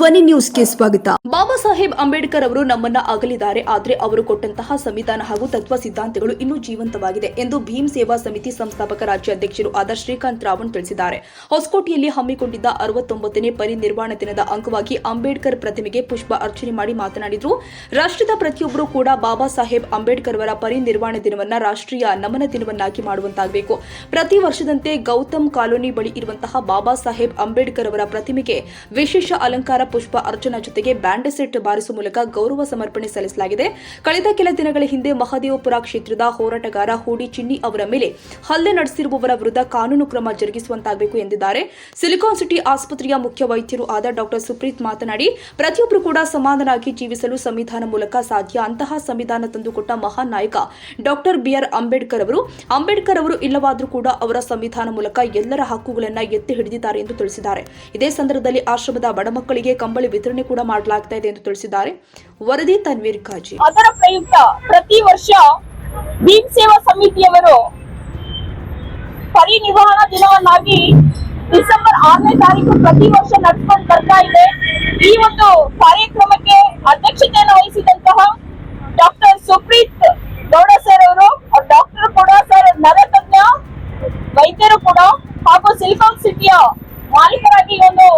ಧ್ವನಿ ನ್ಯೂಸ್ಗೆ ಸ್ವಾಗತ. ಬಾಬಾ ಸಾಹೇಬ್ ಅಂಬೇಡ್ಕರ್ ಅವರು ನಮ್ಮನ್ನ ಅಗಲಿದ್ದಾರೆ, ಆದರೆ ಅವರು ಕೊಟ್ಟಂತಹ ಸಂವಿಧಾನ ಹಾಗೂ ತತ್ವ ಸಿದ್ಧಾಂತಗಳು ಇನ್ನೂ ಜೀವಂತವಾಗಿದೆ ಎಂದು ಭೀಮ್ ಸೇವಾ ಸಮಿತಿ ಸಂಸ್ಥಾಪಕ ರಾಜ್ಯಾಧ್ಯಕ್ಷರು ಆದ ಶ್ರೀಕಾಂತ್ ರಾವಣ್ ತಿಳಿಸಿದ್ದಾರೆ. ಹೊಸಕೋಟೆಯಲ್ಲಿ ಹಮ್ಮಿಕೊಂಡಿದ್ದ ಅರವತ್ತೊಂಬತ್ತನೇ ಪರಿನಿರ್ವಾಣ ದಿನದ ಅಂಗವಾಗಿ ಅಂಬೇಡ್ಕರ್ ಪ್ರತಿಮೆಗೆ ಪುಷ್ಪ ಅರ್ಚನೆ ಮಾಡಿ ಮಾತನಾಡಿದ್ರು. ರಾಷ್ಟ್ರದ ಪ್ರತಿಯೊಬ್ಬರೂ ಕೂಡ ಬಾಬಾ ಸಾಹೇಬ್ ಅಂಬೇಡ್ಕರ್ ಅವರ ಪರಿನಿರ್ವಾಣ ದಿನವನ್ನ ರಾಷ್ಟ್ರೀಯ ನಮನ ದಿನವನ್ನಾಗಿ ಮಾಡುವಂತಾಗಬೇಕು. ಪ್ರತಿ ವರ್ಷದಂತೆ ಗೌತಮ್ ಕಾಲೋನಿ ಬಳಿ ಇರುವಂತಹ ಬಾಬಾ ಸಾಹೇಬ್ ಅಂಬೇಡ್ಕರ್ ಅವರ ಪ್ರತಿಮೆಗೆ ವಿಶೇಷ ಅಲಂಕಾರ ಪುಷ್ಪ ಅರ್ಚನಾ ಜೊತೆಗೆ ಬ್ಯಾಂಡ್ ಸೆಟ್ ಬಾರಿಸುವ ಮೂಲಕ ಗೌರವ ಸಮರ್ಪಣೆ ಸಲ್ಲಿಸಲಾಗಿದೆ. ಕಳೆದ ಕೆಲ ದಿನಗಳ ಹಿಂದೆ ಮಹದೇವಪುರ ಕ್ಷೇತ್ರದ ಹೋರಾಟಗಾರ ಹೂಡಿ ಚಿನ್ನಿ ಅವರ ಮೇಲೆ ಹಲ್ಲೆ ನಡೆಸಿರುವವರ ವಿರುದ್ಧ ಕಾನೂನು ಕ್ರಮ ಜರುಗಿಸುವಂತಾಗಬೇಕು ಎಂದಿದ್ದಾರೆ. ಸಿಲಿಕಾನ್ ಸಿಟಿ ಆಸ್ಪತ್ರೆಯ ಮುಖ್ಯ ವೈದ್ಯರು ಆದ ಡಾಕ್ಟರ್ ಸುಪ್ರೀತ್ ಮಾತನಾಡಿ, ಪ್ರತಿಯೊಬ್ಬರು ಕೂಡ ಸಮಾಧಾನವಾಗಿ ಜೀವಿಸಲು ಸಂವಿಧಾನ ಮೂಲಕ ಸಾಧ್ಯ. ಅಂತಹ ಸಂವಿಧಾನ ತಂದುಕೊಟ್ಟ ಮಹಾನ್ ನಾಯಕ ಡಾಕ್ಟರ್ ಬಿಆರ್ ಅಂಬೇಡ್ಕರ್ ಅವರು ಅಂಬೇಡ್ಕರ್ ಅವರು ಇಲ್ಲವಾದರೂ ಕೂಡ ಅವರ ಸಂವಿಧಾನ ಮೂಲಕ ಎಲ್ಲರ ಹಕ್ಕುಗಳನ್ನು ಎತ್ತಿ ಹಿಡಿದಿದ್ದಾರೆ ಎಂದು ತಿಳಿಸಿದ್ದಾರೆ. ಇದೇ ಸಂದರ್ಭದಲ್ಲಿ ಆಶ್ರಮದ ಬಡ ಮಕ್ಕಳಿಗೆ ಕಂಬಳಿ ವಿತರಣೆ ಕೂಡ ಮಾಡಲಾಗ್ತಾ ಇದೆ ಎಂದು ತಿಳಿಸಿದ್ದಾರೆ. ವರದಿ ತನ್ವೀರ್ ಖಾಜಿ ಅದರ ಪ್ರಯುಕ್ತ ಪ್ರತಿ ವರ್ಷ ಭೀಮ್ ಸೇವಾ ಸಮಿತಿಯವರು ಪರಿನಿರ್ವಹಣಾ ದಿನವನ್ನಾಗಿ ಡಿಸೆಂಬರ್ ಆರನೇ ತಾರೀಕು ಪ್ರತಿ ವರ್ಷ ನಡ್ಕೊಂಡು ಬರ್ತಾ ಇದೆ. ಈ ಒಂದು ಕಾರ್ಯಕ್ರಮಕ್ಕೆ ಅಧ್ಯಕ್ಷತೆಯನ್ನು ವಹಿಸಿದಂತಹ ಡಾಕ್ಟರ್ ಸುಪ್ರೀತ್ ಗೌಡ ಸರ್ ಅವರು ಡಾಕ್ಟರ್ ಕೂಡ ಸರ್ ನರತಜ್ಞ ವೈದ್ಯರು ಕೂಡ ಹಾಗೂ ಸಿಲಿಕಾನ್ ಸಿಟಿಯ ಮಾಲೀಕರಾಗಿ ಈ ಒಂದು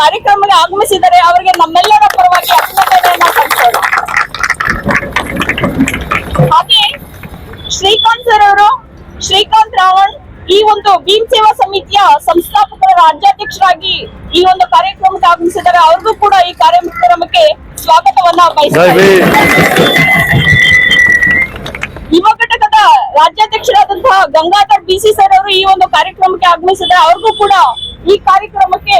ಕಾರ್ಯಕ್ರಮಕ್ಕೆ ಆಗಮಿಸಿದ್ದಾರೆ ಅವರಿಗೆ ನಮ್ಮೆಲ್ಲರ ಪರವಾಗಿ ಅಭಿನಂದನೆಯನ್ನ ಸಲ್ಲಿಸೋಣ ಹಾಗೆ ಶ್ರೀಕಾಂತ್ ಸರ್ ಅವರು ಶ್ರೀಕಾಂತ್ ರಾವಣ್ ಈ ಒಂದು ಭೀಮ್ ಸೇವಾ ಸಮಿತಿಯ ಸಂಸ್ಥಾಪಕರ ರಾಜ್ಯಾಧ್ಯಕ್ಷರಾಗಿ ಈ ಒಂದು ಕಾರ್ಯಕ್ರಮಕ್ಕೆ ಆಗಮಿಸಿದ್ದಾರೆ ಅವ್ರಿಗೂ ಕೂಡ ಈ ಕಾರ್ಯಕ್ರಮಕ್ಕೆ ಸ್ವಾಗತವನ್ನ ಬಯಸಿದ್ದಾರೆ ಯುವ ಘಟಕದ ರಾಜ್ಯಾಧ್ಯಕ್ಷರಾದಂತಹ ಗಂಗಾಧರ್ ಬಿಸಿ ಸರ್ ಅವರು ಈ ಒಂದು ಕಾರ್ಯಕ್ರಮಕ್ಕೆ ಆಗಮಿಸಿದ್ದಾರೆ ಅವ್ರಿಗೂ ಕೂಡ ಈ ಕಾರ್ಯಕ್ರಮಕ್ಕೆ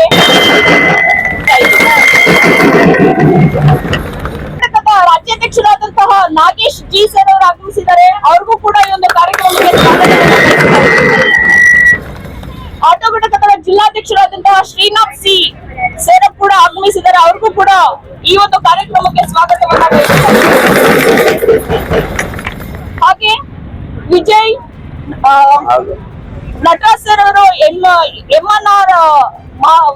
ರಾಜ್ಯಾಧ್ಯಕ್ಷರಾದಂತಹ ನಾಗೇಶ್ ಜಿ ಸರ್ ಅವರು ಆಗಮಿಸಿದ್ದಾರೆ ಅವ್ರಿಗೂ ಕೂಡ ಈ ಒಂದು ಕಾರ್ಯಕ್ರಮಕ್ಕೆ. ಆಟೋ ಘಟಕದ ಜಿಲ್ಲಾಧ್ಯಕ್ಷರಾದಂತಹ ಶ್ರೀನಾಥ್ ಸಿ ಸರ್ ಕೂಡ ಆಗಮಿಸಿದ್ದಾರೆ. ಅವ್ರಿಗೂ ಕೂಡ ಈ ಒಂದು ಕಾರ್ಯಕ್ರಮಕ್ಕೆ ಸ್ವಾಗತವನ್ನ ಹಾಗೆ ವಿಜಯ್ ನಟರಾಜ್ ಸರ್ ಅವರು ಎಂ ಎನ್ ಆರ್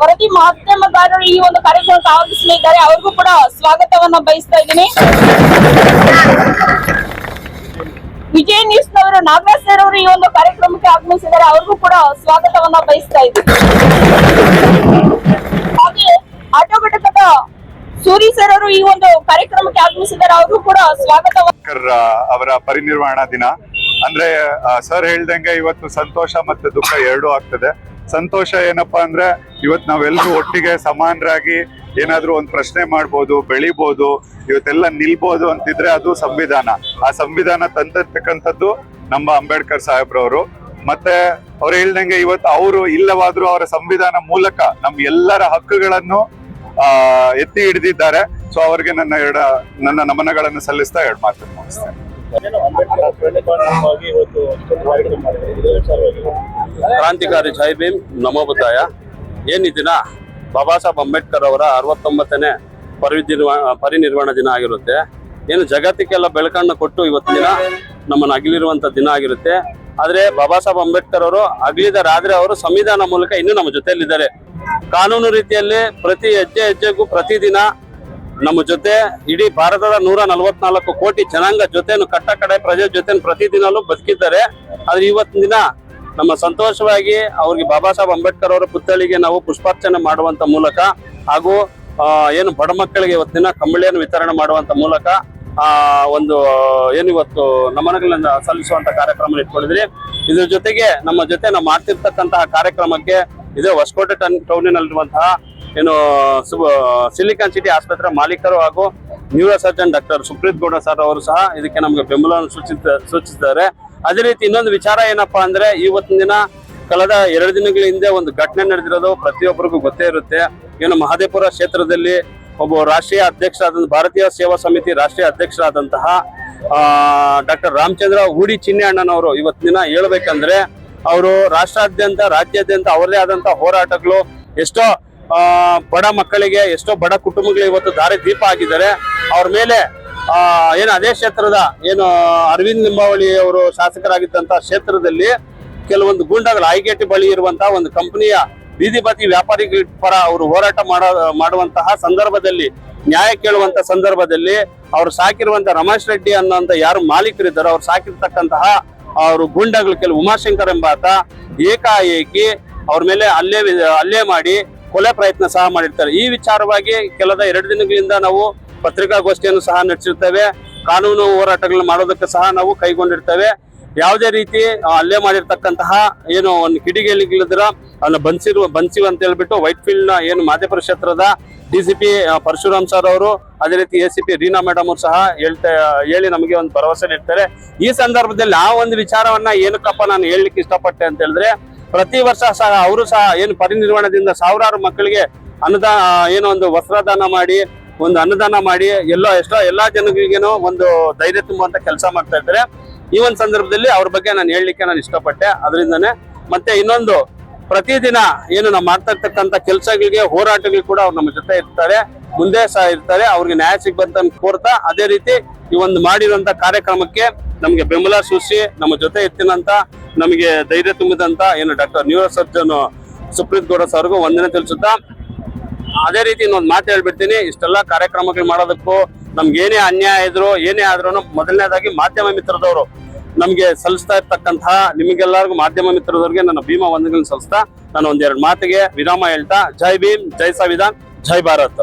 ವರದಿ ಮಾಧ್ಯಮಗಾರರು ಈ ಒಂದು ಕಾರ್ಯಕ್ರಮಕ್ಕೆ ಆಗಮಿಸಲಿದ್ದಾರೆ. ಅವ್ರಿಗೂ ಕೂಡ ಸ್ವಾಗತವನ್ನ ಬಯಸ್ತಾ ಇದ್ದೀನಿ. ವಿಜಯ್ ನ್ಯೂಸ್ ನವರು ನಾಗರಾಜ್ ಸರ್ ಅವರು ಈ ಒಂದು ಕಾರ್ಯಕ್ರಮಕ್ಕೆ ಆಗಮಿಸಿದ್ದಾರೆ ಅವ್ರಿಗೂ ಕೂಡ ಸ್ವಾಗತವನ್ನ ಬಯಸ್ತಾ ಇದ್ದೀವಿ ಹಾಗೆ ಆಟೋ ಘಟಕದ ಸೂರಿ ಸರ್ ಅವರು ಈ ಒಂದು ಕಾರ್ಯಕ್ರಮಕ್ಕೆ ಆಗಮಿಸಿದ್ದಾರೆ ಅವ್ರಿಗೂ ಕೂಡ ಸ್ವಾಗತ ಅವರ ಪರಿನಿರ್ವಾಣ ದಿನ. ಅಂದ್ರೆ ಸರ್ ಹೇಳ್ದಂಗೆ ಇವತ್ತು ಸಂತೋಷ ಮತ್ತೆ ದುಃಖ ಎರಡೂ ಆಗ್ತದೆ. ಸಂತೋಷ ಏನಪ್ಪಾ ಅಂದ್ರೆ, ಇವತ್ತು ನಾವೆಲ್ಲರೂ ಒಟ್ಟಿಗೆ ಸಮಾನರಾಗಿ ಏನಾದ್ರೂ ಒಂದು ಪ್ರಶ್ನೆ ಮಾಡ್ಬೋದು, ಬೆಳಿಬೋದು, ಇವತ್ತೆಲ್ಲ ನಿಲ್ಬೋದು ಅಂತಿದ್ರೆ ಅದು ಸಂವಿಧಾನ. ಆ ಸಂವಿಧಾನ ತಂದಿರ್ತಕ್ಕಂಥದ್ದು ನಮ್ಮ ಅಂಬೇಡ್ಕರ್ ಸಾಹೇಬ್ರವರು. ಮತ್ತೆ ಅವ್ರು ಹೇಳ್ದಂಗೆ ಇವತ್ತು ಅವರು ಇಲ್ಲವಾದ್ರೂ ಅವರ ಸಂವಿಧಾನ ಮೂಲಕ ನಮ್ಮ ಎಲ್ಲರ ಹಕ್ಕುಗಳನ್ನು ಎತ್ತಿ ಹಿಡಿದಿದ್ದಾರೆ. ಸೊ ಅವರಿಗೆ ನನ್ನ ಎರಡ, ನನ್ನ ನಮನಗಳನ್ನು ಸಲ್ಲಿಸ್ತಾ ಎರಡು ಮಾತು ಮುಗಿಸ್ತೇನೆ. ಕ್ರಾಂತಿಕಾರಿ ಜೈ ಭೀಮ್ ನಮೋ ಬುದ್ಧಾಯ. ಏನ್ ಈ ದಿನ? ಬಾಬಾ ಸಾಹೇಬ್ ಅಂಬೇಡ್ಕರ್ ಅವರ ಅರವತ್ತೊಂಬತ್ತನೇ ಪರಿನಿರ್ವಾ ಪರಿನಿರ್ವಾಣ ದಿನ ಆಗಿರುತ್ತೆ. ಏನು ಜಗತ್ತಿಗೆಲ್ಲ ಬೆಳಕನ್ನು ಕೊಟ್ಟು ಇವತ್ತು ದಿನ ನಮ್ಮನ್ನು ಅಗಲಿರುವಂತ ದಿನ ಆಗಿರುತ್ತೆ. ಆದ್ರೆ ಬಾಬಾ ಸಾಹೇಬ್ ಅಂಬೇಡ್ಕರ್ ಅವರು ಅಗಲಿದರಾದ್ರೆ ಅವರು ಸಂವಿಧಾನ ಮೂಲಕ ಇನ್ನೂ ನಮ್ಮ ಜೊತೆಯಲ್ಲಿದ್ದಾರೆ. ಕಾನೂನು ರೀತಿಯಲ್ಲಿ ಪ್ರತಿ ಹೆಜ್ಜೆ ಹೆಜ್ಜೆಗೂ ಪ್ರತಿದಿನ ನಮ್ಮ ಜೊತೆ ಇಡೀ ಭಾರತದ ನೂರ ನಲವತ್ನಾಲ್ಕು ಕೋಟಿ ಜನಾಂಗ ಜೊತೆನು ಕಟ್ಟ ಕಡೆ ಪ್ರಜೆ ಜೊತೆ ಪ್ರತಿದಿನಲೂ ಬದುಕಿದ್ದಾರೆ. ಆದ್ರೆ ಇವತ್ತಿನ ದಿನ ನಮ್ಮ ಸಂತೋಷವಾಗಿ ಅವ್ರಿಗೆ ಬಾಬಾ ಸಾಹೇಬ್ ಅಂಬೇಡ್ಕರ್ ಅವರ ಪುತ್ಥಳಿಗೆ ನಾವು ಪುಷ್ಪಾರ್ಚನೆ ಮಾಡುವಂತ ಮೂಲಕ ಹಾಗೂ ಏನು ಬಡ ಮಕ್ಕಳಿಗೆ ಇವತ್ತಿನ ಕಂಬಳಿಯನ್ನು ವಿತರಣೆ ಮಾಡುವಂತ ಮೂಲಕ, ಆ, ಒಂದು, ಏನು ಇವತ್ತು ನಮನಗಳನ್ನ ಸಲ್ಲಿಸುವಂತ ಕಾರ್ಯಕ್ರಮ ಇಟ್ಕೊಂಡಿದ್ರಿ ಇದ್ರ ಜೊತೆಗೆ ನಮ್ಮ ಜೊತೆ ನಾವು ಮಾಡ್ತಿರ್ತಕ್ಕಂತಹ ಕಾರ್ಯಕ್ರಮಕ್ಕೆ ಇದೇ ಹೊಸಕೋಟೆ ಟನ್, ಟೌನಿನಲ್ಲಿರುವಂತಹ ಏನು ಸಿಲಿಕಾನ್ ಸಿಟಿ ಆಸ್ಪತ್ರೆ ಮಾಲೀಕರು ಹಾಗೂ neuro surgeon doctor Supreet Gowda sir ಅವರು ಸಹ ಇದಕ್ಕೆ ನಮಗೆ ಬೆಂಬಲವನ್ನು ಸೂಚಿಸ ಸೂಚಿಸಿದ್ದಾರೆ. ಅದೇ ರೀತಿ ಇನ್ನೊಂದು ವಿಚಾರ ಏನಪ್ಪಾ ಅಂದ್ರೆ ಇವತ್ತಿನ ದಿನ ಕಳೆದ ಎರಡು ದಿನಗಳ ಹಿಂದೆ ಒಂದು ಘಟನೆ ನಡೆದಿರೋದು ಪ್ರತಿಯೊಬ್ಬರಿಗೂ ಗೊತ್ತೇ ಇರುತ್ತೆ. ಏನು ಮಹದೇಪುರ ಕ್ಷೇತ್ರದಲ್ಲಿ ಒಬ್ಬ ರಾಷ್ಟ್ರೀಯ ಅಧ್ಯಕ್ಷರಾದ ಭಾರತೀಯ ಸೇವಾ ಸಮಿತಿ ರಾಷ್ಟ್ರೀಯ ಅಧ್ಯಕ್ಷರಾದಂತಹ ಡಾಕ್ಟರ್ ರಾಮಚಂದ್ರ ಹೂಡಿ ಚಿನ್ನೆ ಅಣ್ಣನವರು ಇವತ್ತಿನ ದಿನ ಹೇಳ್ಬೇಕಂದ್ರೆ ಅವರು ರಾಷ್ಟ್ರಾದ್ಯಂತ, ರಾಜ್ಯಾದ್ಯಂತ ಅವರದೇ ಆದಂತಹ ಹೋರಾಟಗಳು ಎಷ್ಟೋ ಬಡ ಮಕ್ಕಳಿಗೆ, ಎಷ್ಟೋ ಬಡ ಕುಟುಂಬಗಳು ಇವತ್ತು ದಾರಿ ದೀಪ ಆಗಿದ್ದಾರೆ. ಅವ್ರ ಮೇಲೆ ಏನು ಅದೇ ಕ್ಷೇತ್ರದ ಏನು ಅರವಿಂದ್ ನಿಂಬಾವಳಿ ಅವರು ಶಾಸಕರಾಗಿದ್ದಂತ ಕ್ಷೇತ್ರದಲ್ಲಿ ಕೆಲವೊಂದು ಗೂಂಡಾಗಳು ಐಗೇಟಿ ಬಳಿ ಇರುವಂತಹ ಒಂದು ಕಂಪನಿಯ ಬೀದಿ ಬದಿ ವ್ಯಾಪಾರಿಗಳ ಪರ ಅವರು ಹೋರಾಟ ಮಾಡೋ, ಮಾಡುವಂತಹ ಸಂದರ್ಭದಲ್ಲಿ ನ್ಯಾಯ ಕೇಳುವಂತ ಸಂದರ್ಭದಲ್ಲಿ ಅವರು ಸಾಕಿರುವಂತ ರಮೇಶ್ ರೆಡ್ಡಿ ಅನ್ನೋಂತ ಯಾರು ಮಾಲೀಕರಿದ್ದಾರೋ, ಅವ್ರು ಸಾಕಿರ್ತಕ್ಕಂತಹ ಅವರು ಗೂಂಡಾಗಳು ಕೆಲವು ಉಮಾಶಂಕರ್ ಎಂಬಾತ ಏಕಾಏಕಿ ಅವ್ರ ಮೇಲೆ ಅಲ್ಲೇ ಅಲ್ಲೇ ಮಾಡಿ ಕೊಲೆ ಪ್ರಯತ್ನ ಸಹ ಮಾಡಿರ್ತಾರೆ. ಈ ವಿಚಾರವಾಗಿ ಕೆಲದ ಎರಡು ದಿನಗಳಿಂದ ನಾವು ಪತ್ರಿಕಾಗೋಷ್ಠಿಯನ್ನು ಸಹ ನಡೆಸಿರ್ತೇವೆ. ಕಾನೂನು ಹೋರಾಟಗಳನ್ನ ಮಾಡೋದಕ್ಕೆ ಸಹ ನಾವು ಕೈಗೊಂಡಿರ್ತೇವೆ. ಯಾವುದೇ ರೀತಿ ಅಲ್ಲೇ ಮಾಡಿರ್ತಕ್ಕಂತಹ ಏನು ಒಂದು ಕಿಡಿಗೇಲಿಗಳಿದ್ರ ಅದನ್ನ ಬನ್ಸಿರುವ ಬನ್ಸಿವ್ ಅಂತ ಹೇಳ್ಬಿಟ್ಟು ವೈಟ್ ಫೀಲ್ಡ್ ಏನು ಮಾದೇಪುರ ಕ್ಷೇತ್ರದ D C P Parashuram sir ಅವರು, ಅದೇ ರೀತಿ A C P Reena madam ಅವರು ಸಹ ಹೇಳ್ತಾ, ಹೇಳಿ ನಮಗೆ ಒಂದು ಭರವಸೆ ನೀಡ್ತಾರೆ. ಈ ಸಂದರ್ಭದಲ್ಲಿ ಆ ಒಂದು ವಿಚಾರವನ್ನ ಏನಕ್ಕಪ್ಪ ನಾನು ಹೇಳಲಿಕ್ಕೆ ಇಷ್ಟಪಟ್ಟೆ ಅಂತ ಹೇಳಿದ್ರೆ, ಪ್ರತಿ ವರ್ಷ ಸಹ ಅವರು ಸಹ ಏನು ಪರಿನಿರ್ವಾಣದಿಂದ ಸಾವಿರಾರು ಮಕ್ಕಳಿಗೆ ಅನುದಾನ ಏನೋ ಒಂದು ವಸ್ತ್ರದಾನ ಮಾಡಿ ಒಂದು ಅನ್ನದಾನ ಮಾಡಿ ಎಲ್ಲೋ ಎಷ್ಟೋ ಎಲ್ಲ ಜನಗಳಿಗೇನೋ ಒಂದು ಧೈರ್ಯ ತುಂಬುವಂತ ಕೆಲಸ ಮಾಡ್ತಾ ಇದ್ದಾರೆ. ಈ ಒಂದು ಸಂದರ್ಭದಲ್ಲಿ ಅವ್ರ ಬಗ್ಗೆ ನಾನು ಹೇಳಲಿಕ್ಕೆ ನಾನು ಇಷ್ಟಪಟ್ಟೆ. ಅದರಿಂದನೇ ಮತ್ತೆ ಇನ್ನೊಂದು, ಪ್ರತಿದಿನ ಏನು ನಾವು ಮಾಡ್ತಾ ಇರ್ತಕ್ಕಂಥ ಕೆಲಸಗಳಿಗೆ ಹೋರಾಟಗಳು ಕೂಡ ಅವ್ರು ನಮ್ಮ ಜೊತೆ ಇರ್ತಾರೆ. ಮುಂದೆ ಸಹ ಇರ್ತಾರೆ. ಅವ್ರಿಗೆ ನ್ಯಾಯ ಸಿಗ್ಬಂತ ಕೋರ್ತಾ ಅದೇ ರೀತಿ ಈ ಒಂದು ಮಾಡಿರುವಂತ ಕಾರ್ಯಕ್ರಮಕ್ಕೆ ನಮಗೆ ಬೆಂಬಲ ಸೂಚಿಸಿ, ನಮ್ಮ ಜೊತೆ ಇರ್ತೀನಂತ ನಮಗೆ ಧೈರ್ಯ ತುಂಬಿದಂತ ಏನು doctor neuro surgeon Supreet Gowda ಸರ್ಗೂ ವಂದನೆ ತಿಳಿಸುತ್ತಾ ಅದೇ ರೀತಿ ಇನ್ನೊಂದು ಮಾತು ಹೇಳ್ಬಿಡ್ತೀನಿ, ಇಷ್ಟೆಲ್ಲ ಕಾರ್ಯಕ್ರಮಗಳು ಮಾಡೋದಕ್ಕೂ ನಮ್ಗೆ ಏನೇ ಅನ್ಯಾಯ ಇದ್ರು, ಏನೇ ಆದ್ರೂ ಮೊದಲನೇದಾಗಿ ಮಾಧ್ಯಮ ಮಿತ್ರದವರು ನಮಗೆ ಸಲ್ಲಿಸ್ತಾ ಇರ್ತಕ್ಕಂತಹ, ನಿಮಗೆಲ್ಲರಿಗೂ ಮಾಧ್ಯಮ ಮಿತ್ರದವ್ರಿಗೆ ನನ್ನ ಭೀಮಾ ವಂದನೆಗಳನ್ನ ಸಲ್ಲಿಸ್ತಾ, ನಾನು ಒಂದೆರಡು ಮಾತಿಗೆ ವಿರಾಮ ಹೇಳ್ತಾ, ಜೈ ಭೀಮ್, ಜೈ ಸಂವಿಧಾನ್, ಜೈ ಭಾರತ್.